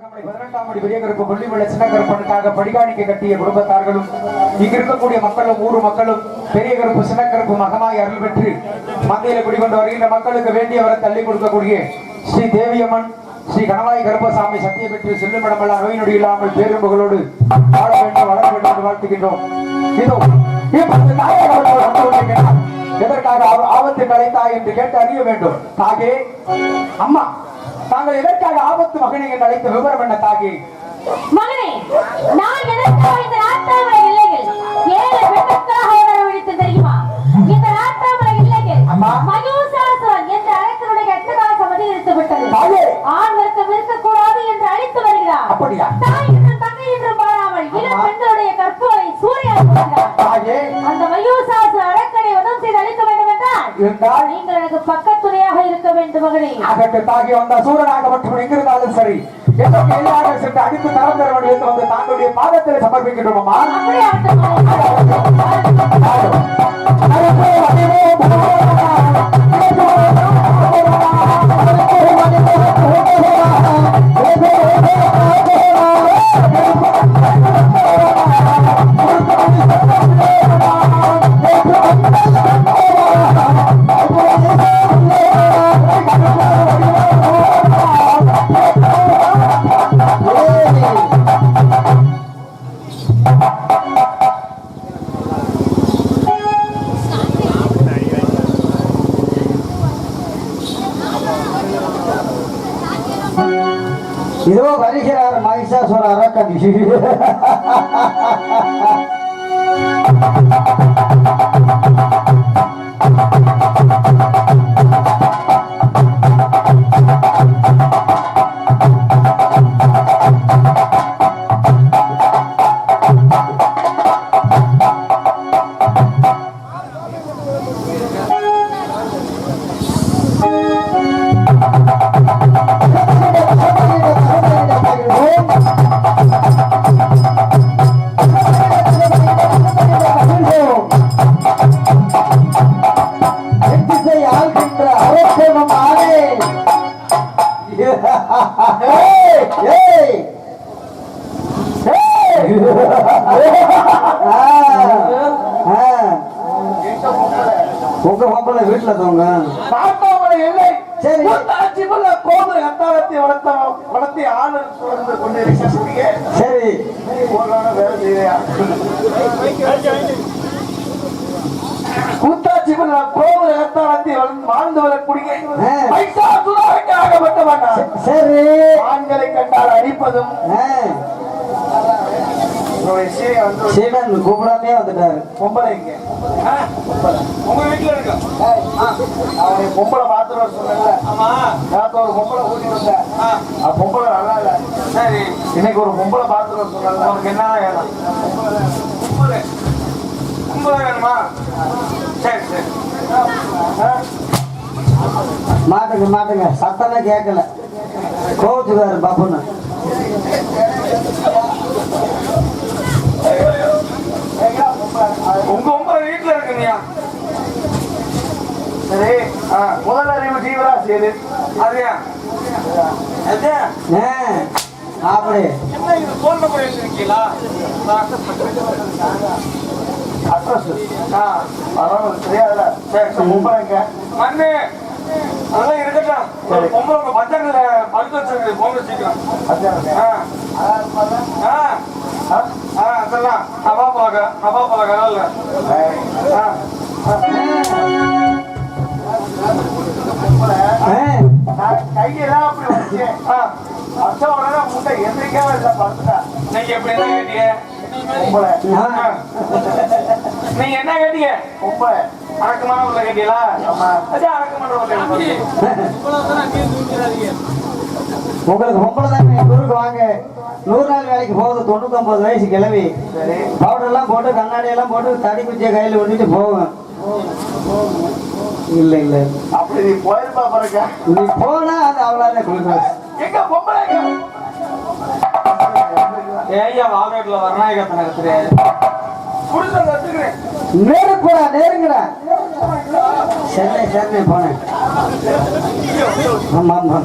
நம்முடைய பதினெட்டாம் படி பெரிய கருப்பு கொல்லிமலை சின்ன கருப்பனுக்காக படிகாணிக்க கட்டிய குடும்பத்தார்களும் இங்க இருக்கக்கூடிய மக்களும் ஊர் மக்களும் பெரிய கருப்பு சின்ன கருப்பு மகமாய் அருள் பெற்று மந்தையில குடிகொண்டு வருகின்ற மக்களுக்கு வேண்டியவரை தள்ளி கொடுக்கக்கூடிய ஸ்ரீ தேவியம்மன் ஸ்ரீ கணவாய் கருப்பசாமி சத்திய பெற்று செல்லும் இடமெல்லாம் நோய் நொடி இல்லாமல் பேரும்புகளோடு வாழ வேண்டும் வளர வேண்டும் என்று வாழ்த்துகின்றோம். இதோ இப்பொழுது எதற்காக ஆ- ஆபத்து கலைத்தாய் என்று கேட்டு அறிய வேண்டும். தாகே அம்மா தாங்கள் எதற்காக ஆபத்து மகனை என்று அழைத்த விவரம் என்ன தாகி மகனே நான் எதற்காக இந்த ராத்தாமலை இல்லைகள் ஏழு பெண்களுக்காக உணர்வழித்து தெரியுமா இந்த ராத்தாமலை இல்லைகள். மயூசாசுரன் என்ற அரசனுடைய அட்டகாசம் அதிகரித்து விட்டது தாயே. ஆண் வர்க்கம் இருக்கக்கூடாது என்று அழைத்து வருகிறார் அப்படியா? தாய் என்றும் தங்கை என்றும் பாராமல் இளம். பெண்களுடைய கற்புகளை சூரியன் தாயே அந்த மயூசாசுர அரக்கனை உதம் செய்து அழிக்க வேண்டும் என்றால் நீங்கள் எனக்கு மகனே அதற்கு தாகி வந்த சூரனாக மற்றும் எங்கிருந்தாலும் சரி எதற்கு எதிராக சென்று அடித்து தரம் தர வேண்டும் வந்து தாங்களுடைய பாதத்தில் சமர்ப்பிக்கின்றோம் இதோ வருகிறார் மகிஷாசுர அரக்கன். உங்க மாப்பிள்ளை வீட்டுல தோங்க பார்த்தாமலை இல்லை சரி. கொள்ள கோபுர கத்தாளத்தை வளர்த்த வளர்த்தி ஆளு தொடர்ந்து கொண்டிருக்கக்கூடிய சரி. வேலை செய்யா கோபுர கத்தாளத்தை வளர்ந்து வாழ்ந்து வரக்கூடிய. பைசா சுதாரிக்க ஆகப்பட்ட மாட்டான். சரி. ஆண்களை கண்டால் அடிப்பதும். சீடன் கூப்பிடாமே வந்துட்டாரு. பொம்பளை இங்க ஆ, பொம்பளை. உங்க வீட்டுல இருக்கு அவனை பொம்பளை பாத்துட்டு வர சொன்னல ஆமா. நேத்து ஒரு பொம்பளை கூட்டி வந்த ஆ. பொம்பளை நல்லா இல்ல. சரி. இன்னைக்கு ஒரு பொம்பளை பாத்துட்டு வர சொன்னல உனக்கு என்ன வேணும்? பொம்பளை. பொம்பளை வேணுமா? சரி சரி. ஆ, மாட்டுங்க மாட்டுங்க. சத்தம்லாம் கேட்கல. கோவத்துக்காரு பாப்புன்னு உங்க பொம்பளை வீட்டுல இருக்குங்கய்யா சரி ஆ, முதல் அறிவு ஜீவராசி எது அதுயா அது ஆ, அப்படி என்ன இது போன்ல போய் வச்சிருக்கீங்களா அட்ரஸ்? தெரியாதுல. மண்ணு. அதெல்லாம் இருக்கட்டும் பொம்பளை உங்க பஞ்சாங்கல படுத்து வச்சிருக்கு போங்க சீக்கிரம். ஆ. ஆ ஆ. ஆ? அதெல்லாம். நவா பழக நவா பழக இல்ல கையெல்லாம் அப்படி வச்சேன் அச்ச உடனே இல்லை படுத்துட்டா நீங்க எப்படி என்ன கேட்டீங்க. நீங்க என்ன கேட்டீங்க? பொம்பளை அடக்கமான உள்ள கேட்டீங்களா? ஆமா. அது அடக்கமான உங்களுக்கு பொம்பளை தான் ஊருக்கு வாங்க. நூறு நாள் வேலைக்கு போகுது தொண்ணூத்தொன்பது வயசு கிளவி சரி. பவுடர் எல்லாம் போட்டு கண்ணாடி எல்லாம் போட்டு தடி குச்சியை கையில விட்டுட்டு போவேன் இல்ல இல்ல அப்படி நீ போயிருப்பா பாருங்க நீ போனா அது அவ்வளவுதான் கொடுக்குறது எங்க பொம்பளை ஏய்யா வாவேட்ல வர்ணாயகத்தனை கத்துறேன் குடிசை கத்துக்கிறேன் நெருப்புடா நெருங்குடா சென்னை சென்னை போனேன் ஆமா ஆமா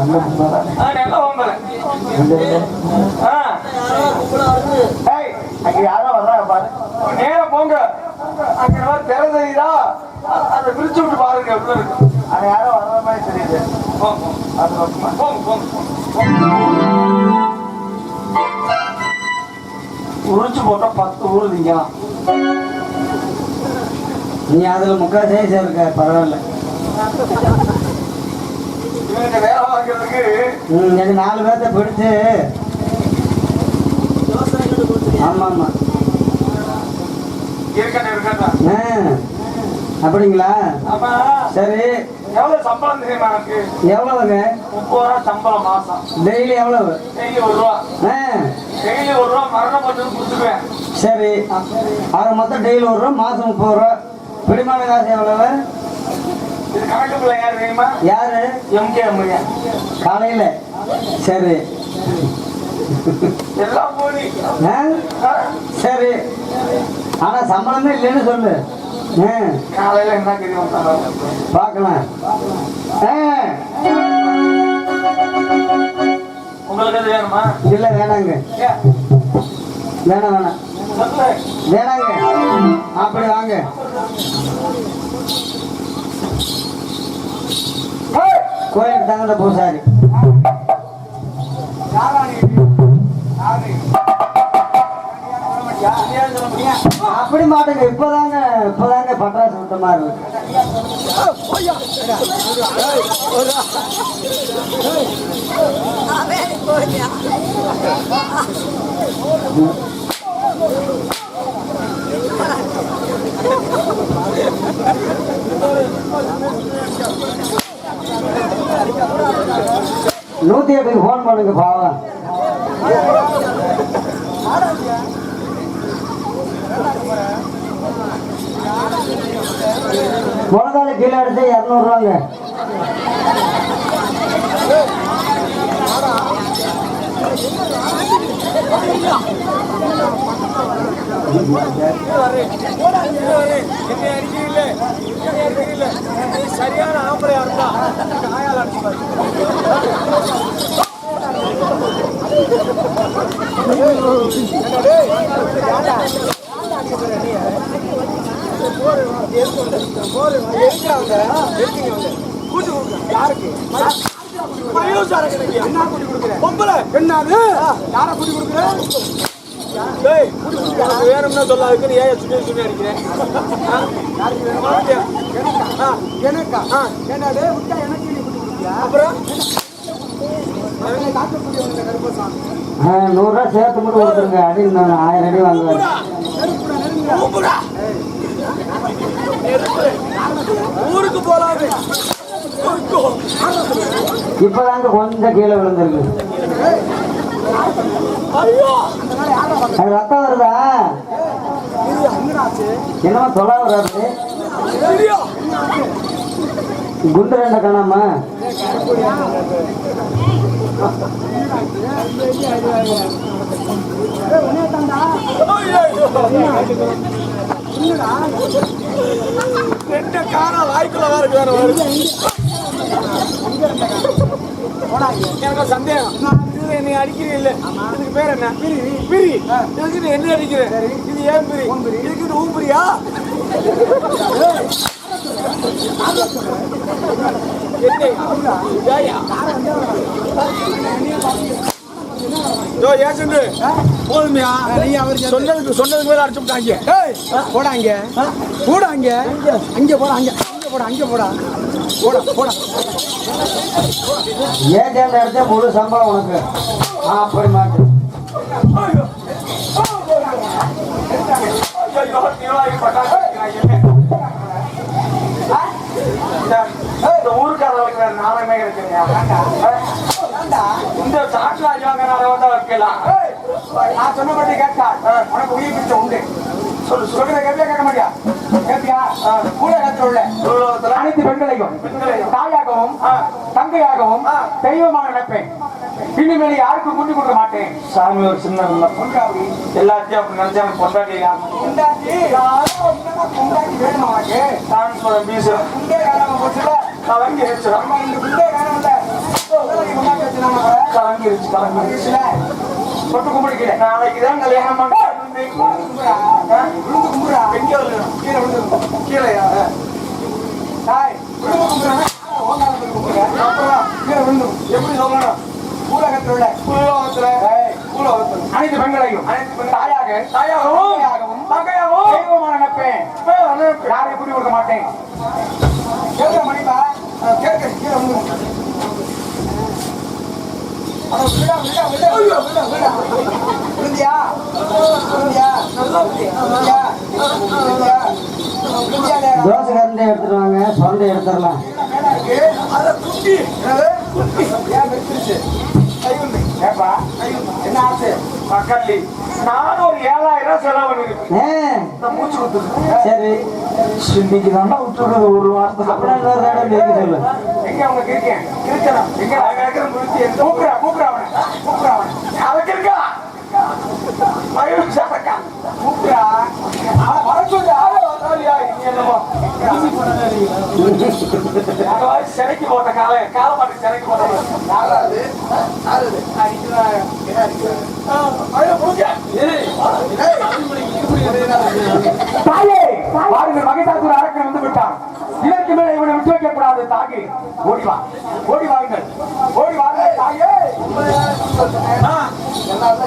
அந்த பொம்பளை ஆ, நல்ல பொம்பளை. ஆ. அங்க யாரோ வர்றாங்க பாரு. நேரா போங்க. அங்க திரை தெரியுதா? அதை விரிச்சு விட்டு பாருங்க உள்ள இருக்கு. அது யாரோ வர்ற மாதிரி தெரியுது. அது. போங்க போங்க உரிச்சு போட்டா பத்து ஊரு திங்கலாம் நீ அதுல முக்கால் சைஸ் இருக்க பரவாயில்ல. இவங்க வேலை வாங்குறதுக்கு எனக்கு நாலு பேர்த்த பிடிச்சு ஆமா ஆமா அப்படிங்களா? சரி. எவ்வளவு சம்பளம் தெரியுமா எனக்கு? எவ்வளவுங்க? முப்பது ரூபா சம்பளம் மாசம். டெய்லி எவ்வளவு? டெய்லி ஒரு ரூபா. டெய்லி ஒரு ரூபா பண்ணி கொடுத்துருவேன் சரி. ஆக மொத்தம் டெய்லி ஒரு ரூபா மாசம் முப்பது ரூபா. பிடிமான காசு எவ்வளவு இது கணக்குள்ள யார் தெரியுமா? யாரு? எம்கே அம்மையா. காலையில. சரி. எல்லாம் சரி. ஆனா சம்பளமே இல்லைன்னு சொல்லு. காலையில என்ன பார்க்கலாம். உங்களுக்கு வேணுமா? இல்ல வேணாங்க? வேணாம் வேணாம். வேணாங்க. அப்படி வாங்க. கோயிலுக்கு தகுந்த பூசாரி. அப்படி மாட்டேங்க. இப்பதாங்க இப்பதாங்க பட்டாசு விட்ட மாதிரி இருக்கு. நூத்தி எட்டுக்கு போன் பண்ணுங்க பாவம். கிலோ கீழே இரநூறுவாங்க சரியான ஆம்பளையா இருந்தா காயால் அடிச்சு பொம்பளை என்னது யார குடி குடி எனக்கு? வேணும்னா சொல்ல அதுக்கு நீ ஏன் சுத்தி சுத்தி அடிக்கிறேன் எனக்கா? என்னது? விட்டா எனக்கு நீ குடி கொடுப்பியா அப்புறம்? நூறுரூவா சேர்த்து மட்டும் கொடுத்துருங்க. அடி நான் ஆயிரம் அடி வாங்குவேன் ஊருக்கு போலாது இப்பதாங்க கொஞ்சம் கீழே விழுந்திருக்கு. அது ரத்தம் வருதா? என்னமா தொலை வராது? குண்டு ரெண்ட காணாமா? ரெண்டு காரம் வாய்க்குள்ள வேற வேற வருது எனக்கு சந்தேகம் என்னை அடிக்கிறீ இல்ல இதுக்கு பேர் என்ன பிரி பிரி இதுக்கு நீ என்ன அடிக்கிற இது ஏன் பிரி இதுக்கு இது ஊம்பிரியா போதுமையா சொன்னதுக்கு சொன்னதுக்கு மேல அடிச்சு விட்டாங்க போடாங்க போடாங்க அங்க. போடா அங்க. அங்க. போடா அங்க. போடா போடா. போடா ஏன் சேர்ந்த அடிச்சா முழு சம்பளம் உனக்கு? ஆ, அப்படி மாட்டு. ஐயோ, தீவிரவாதி பட்டாசு அடிக்கிறாங்க. இந்த ஊருக்காரர்களுக்கு வேற நாளமே கிடைக்குங்க இந்த சாட்டில் அடி வாங்க நாளை வைக்கலாம் நான் சொன்னபடி கேட்டா உனக்கு உயிர் பிச்சை உண்டு. சொல்லு சொல்லுங்க கேட்பியா கேட்க மாட்டியா? கேட்பியா கூட கற்றுள்ள அனைத்து பெண்களையும் தாயாகவும் தங்கையாகவும் தெய்வமாக நினைப்பேன். இனிமேல் யாருக்கும் முன்னி கொடுக்க மாட்டேன். சாமி ஒரு சின்ன பொண்டாடி எல்லாத்தையும் அப்படி நினைச்சா எனக்கு பொண்டாட்டி பொண்டாட்டி பொண்டாட்டி வேணுமா உனக்கு? டான்ஸ் படம் பீஸ் குண்டே காணாம போச்சுல? கலங்கி வச்சிடும் இந்த குண்டே காணாமல கலங்கிருச்சு கலங்கிருச்சுல தொட்டு கும்பிடுக்கிறேன் நாளைக்கு தான் கல்யாணம் பண்றேன் விழுந்து கும்பிடுறா எங்க கீழே விழுந்து கீழையா தாய் விழுந்து கும்பிடுறேன் கீழே விழுந்து எப்படி சொல்லணும் ஊடகத்தில் உள்ள உலகத்தில் அனைத்து பெண்களையும். அனைத்து தாயாக தாயாகவும் தங்கையாகவும் தெய்வமான நினைப்பேன் யாரையும் புரிய கொடுக்க மாட்டேன் கேட்க மணிப்பா கேட்க கீழே விழுந்து விழுந்தியா விழுந்தியா விழுந்தியா தோசை கரண்டை எடுத்துருவாங்க சொரண்டை எடுத்துடலாம் என்ன ஆச்சு மக்கள்ளி நானும் ஒரு ஏழாயிரம் செலவு சரி இன்னைக்கு விட்டுறது ஒரு வாரத்துக்கு அப்புறம் சொல்லு எங்க அவங்க இருக்கேன் இருக்கணும் எங்க இருக்கிற முடிச்சு கூப்பிடுறா கூப்பிடுறா அவனை கூப்பிடுறா அவனை அவனுக்கு இருக்கா மயூர் சரக்கா கூப்பிடுறா அவன் வர சொல்லு ஆளு வந்தாலியா நீ என்னமோ சிறைக்கு போட்ட கால கால மாட்டு சிறைக்கு போட்ட யாராவது யாராவது தாயே பாருங்கள் மகிதாசுர அரக்கன் வந்து இதற்கு மேல இவனை விட்டு வைக்க கூடாது தாகி ஓடி வா. ஓடி வாருங்கள். ஓடி வாருங்கள் தாயே. எல்லாரும்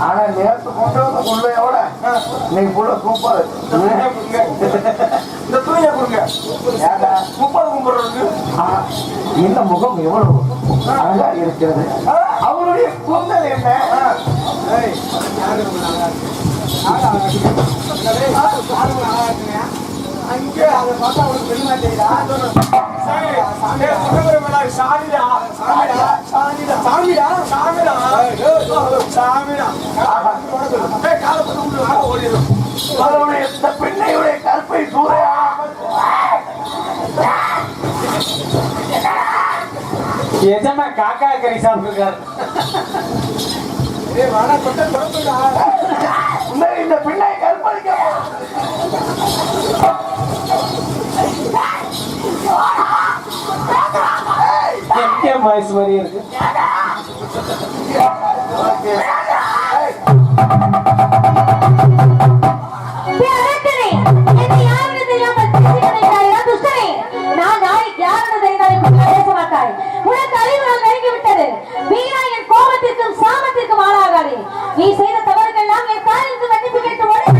ஆனா நேரத்து கொண்டு வந்த கொள்ளையோட இன்னைக்கு புள்ள சூப்பர் இந்த துணியை கொடுங்க முப்பது கும்பிடுறது இந்த முகம் எவ்வளவு? அழகா இருக்கிறது. அவருடைய கூந்தல் என்ன? அங்கே அதை பார்த்தா அவனுக்கு பெருமை சாமிடா. சாமிடா, சாமிடா, சாமிடா, சாமிடா. சாமிடா. ஓடிடும். அவருடைய பெண்ணையுடைய கற்பை சூறையா எஜமா காக்கா கறி சாப்பிட்டுருக்காரு. இந்த பிள்ளை கற்பழிக்க. எங்கே வயசு மாதிரி இருக்கு நீ செய்த தவறுக்கெல்லாம் என் காலிற்கு மன்னிப்பு கேட்டு ஓடி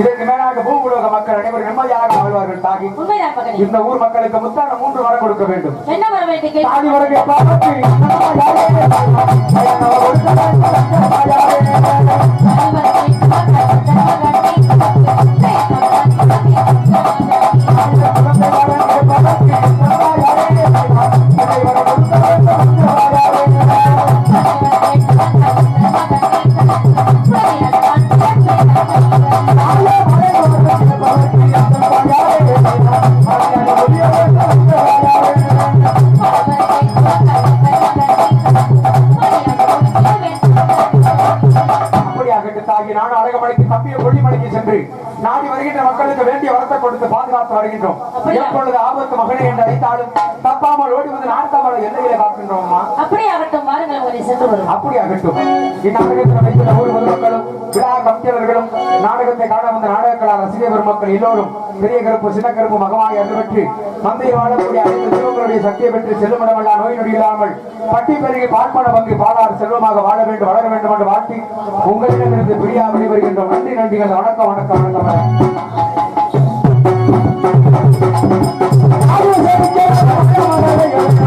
இதற்கு மேலாக பூவுலக மக்கள் அனைவரும் நிம்மதியாக வாழ்வார்கள். தாகி. இந்த ஊர் மக்களுக்கு முத்தான மூன்று வரம் கொடுக்க வேண்டும். என்ன வர வேண்டும் வருகின்றோம்? எப்பொழுது ஆபத்து மகனே என்று அழைத்தாலும் தப்பாமல் ஓடி வந்து நாட்டமலை எல்லையிலே காக்கின்றோம்மா அப்படியே ஆகட்டும் வாருங்கள் உங்களை சென்று வருவோம். அப்படி ஆகட்டும். இந்நாடகத்தில் வைத்துள்ள ஊர் பொதுமக்களும் விழா கமிட்டியாளர்களும் நாடகத்தை காண வந்த நாடக கலா ரசிக பெருமக்கள் எல்லோரும் பெரிய கருப்பு சின்ன கருப்பு மகமாய் அன்று பெற்று மந்தையை வாழக்கூடிய அனைத்து சிவங்களுடைய சக்தியை பெற்று செல்லுமிடமல்லா நோய் நொடி இல்லாமல் பட்டி பெருகி பார்ப்பன பங்கு பாலாறு செல்வமாக வாழ வேண்டும் வளர வேண்டும் என்று வாழ்த்தி உங்களிடமிருந்து பிரியா வெளிவருகின்றோம் நன்றி நன்றிகள் வணக்கம் வணக்கம் வணக்கம். ஒரு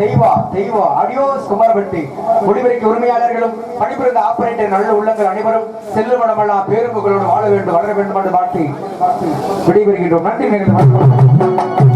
தெய்வா தெய்வா தெய்வா அடியோஸ் குமரபெட்டி ஒளிபெருக்கி உரிமையாளர்களும் பணிபுரிந்த ஆபரேட்டர் நல்ல உள்ளங்கள் அனைவரும் செல்லுமடமெல்லாம் பேரும்புகளோடு வாழ வேண்டும் வளர வேண்டும் என்று வாழ்த்தி விடைபெறுகின்றோம். நன்றி